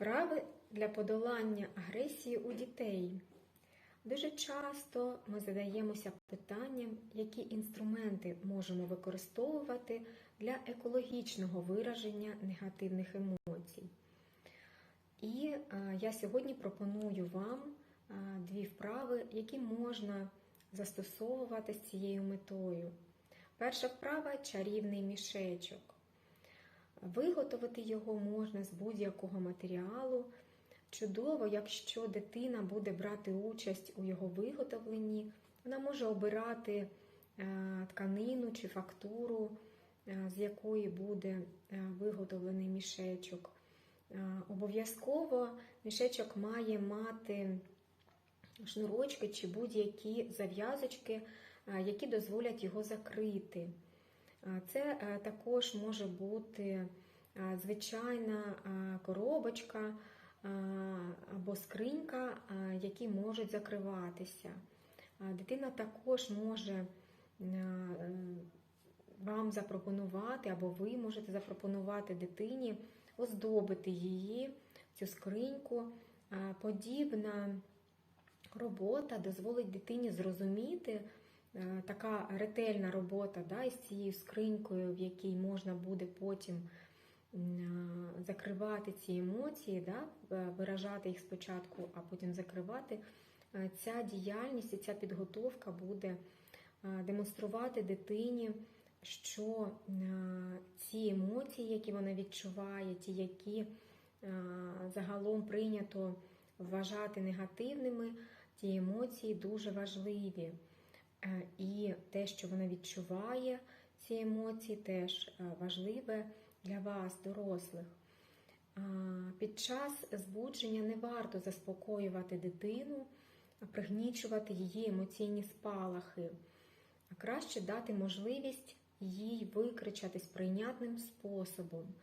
Вправи для подолання агресії у дітей. Дуже часто ми задаємося питанням, які інструменти можемо використовувати для екологічного вираження негативних емоцій. І е, я сьогодні пропоную вам е, дві вправи, які можна застосовувати з цією метою. Перша вправа чарівний мішечок. Виготовити його можна з будь-якого матеріалу. Чудово, якщо дитина буде брати участь у його виготовленні, вона може обирати е, тканину чи фактуру, е, з якої буде е, виготовлений мішечок. Обов'язково мішечок має мати шнурочки чи будь-які зав'язочки, які дозволять його закрити. Це також може бути звичайна коробочка або скринька, які можуть закриватися. Дитина також може вам запропонувати, або ви можете запропонувати дитині оздобити її, цю скриньку. Подібна робота дозволить дитині зрозуміти. Така ретельна робота да, із цією скринькою, в якій можна буде потім закривати ці емоції, да, виражати їх спочатку, а потім закривати. Ця діяльність і ця підготовка буде демонструвати дитині, що ці емоції, які вона відчуває, ті, які загалом прийнято вважати негативними, ті емоції дуже важливі. І те, що вона відчуває, ці емоції, теж важливе для вас, дорослих. Під час збудження не варто заспокоювати дитину, пригнічувати її емоційні спалахи, а краще дати можливість їй викричатись прийнятним способом.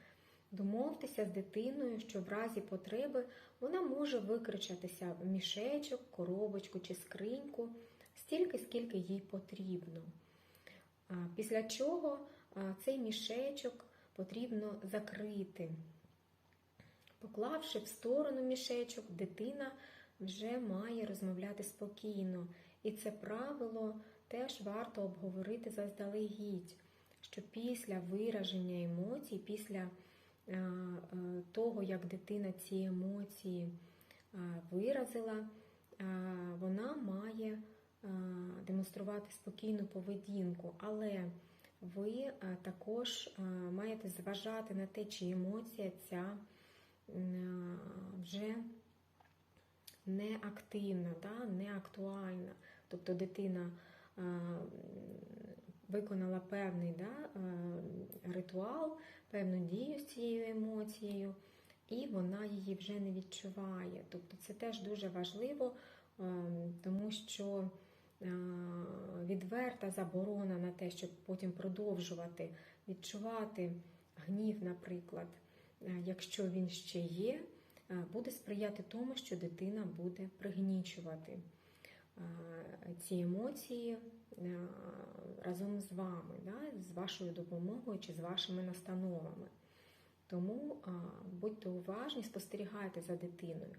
Домовтеся з дитиною, що в разі потреби вона може викричатися в мішечок, коробочку чи скриньку стільки, скільки їй потрібно. Після чого цей мішечок потрібно закрити. Поклавши в сторону мішечок, дитина вже має розмовляти спокійно. І це правило теж варто обговорити заздалегідь, що після вираження емоцій, після того, як дитина ці емоції виразила, вона має демонструвати спокійну поведінку. Але ви також маєте зважати на те, чи емоція ця вже не активна, да, не актуальна. Тобто дитина виконала певний да, ритуал, певну дію з цією емоцією, і вона її вже не відчуває. Тобто це теж дуже важливо, тому що відверта заборона на те, щоб потім продовжувати відчувати гнів, наприклад, якщо він ще є, буде сприяти тому, що дитина буде пригнічувати ці емоції разом з вами, з вашою допомогою чи з вашими настановами. Тому будьте уважні, спостерігайте за дитиною.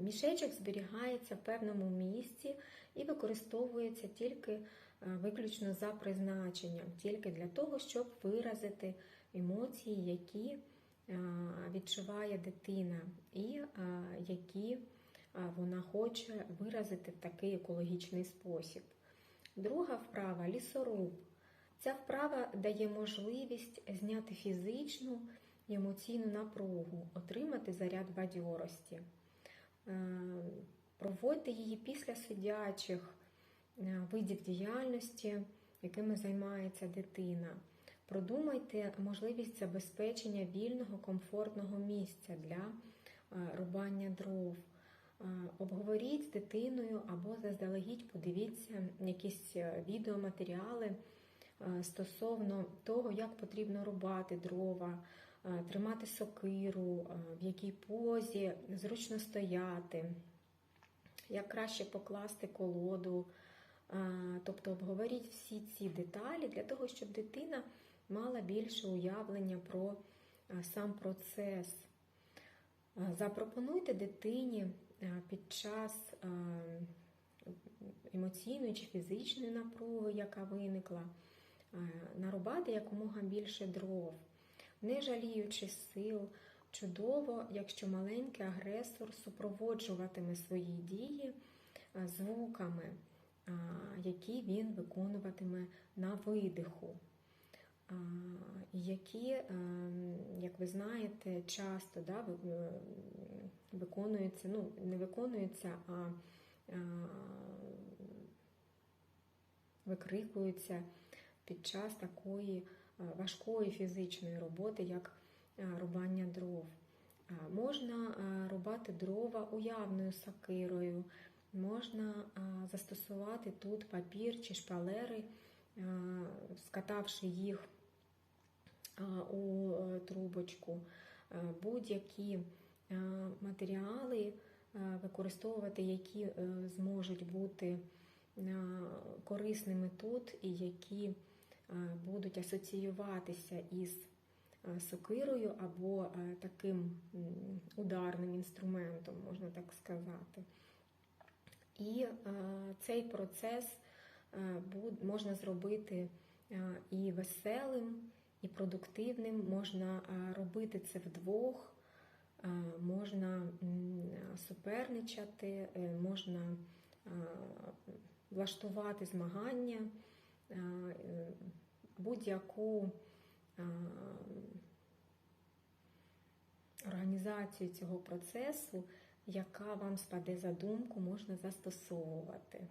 Мішечок зберігається в певному місці і використовується тільки виключно за призначенням, тільки для того, щоб виразити емоції, які відчуває дитина, і які вона хоче виразити в такий екологічний спосіб. Друга вправа лісоруб. Ця вправа дає можливість зняти фізичну і емоційну напругу, отримати заряд бадьорості. Проводьте її після сидячих видів діяльності, якими займається дитина. Продумайте можливість забезпечення вільного, комфортного місця для рубання дров. Обговоріть з дитиною або заздалегідь подивіться якісь відеоматеріали стосовно того, як потрібно рубати дрова, тримати сокиру, в якій позі, зручно стояти, як краще покласти колоду. Тобто обговоріть всі ці деталі для того, щоб дитина мала більше уявлення про сам процес Е, Запропонуйте дитині е, під час е, емоційної чи фізичної напруги, яка виникла, е, нарубати якомога більше дров, не жаліючи сил. Чудово, якщо маленький агресор супроводжуватиме свої дії е, звуками, які він виконуватиме на видиху. Які, е, як ви знаєте, часто да, е, виконуються, ну, не виконуються, а е, викрикуються під час такої е, важкої фізичної роботи, як е, рубання дров. Можна е, рубати дрова уявною сакирою, можна застосувати тут папір чи шпалери, скатавши їх у трубочку, будь-які матеріали використовувати, які зможуть бути корисними тут і які будуть асоціюватися із е, сокирою або е, таким ударним інструментом, можна так сказати. І е, цей процес е, можна зробити е, і веселим, і продуктивним. Можна е, робити це вдвох, е, можна суперничати, е, можна е, влаштувати змагання, е, е, будь-яку е, організацію цього процесу, яка вам спаде за думку, можна застосовувати.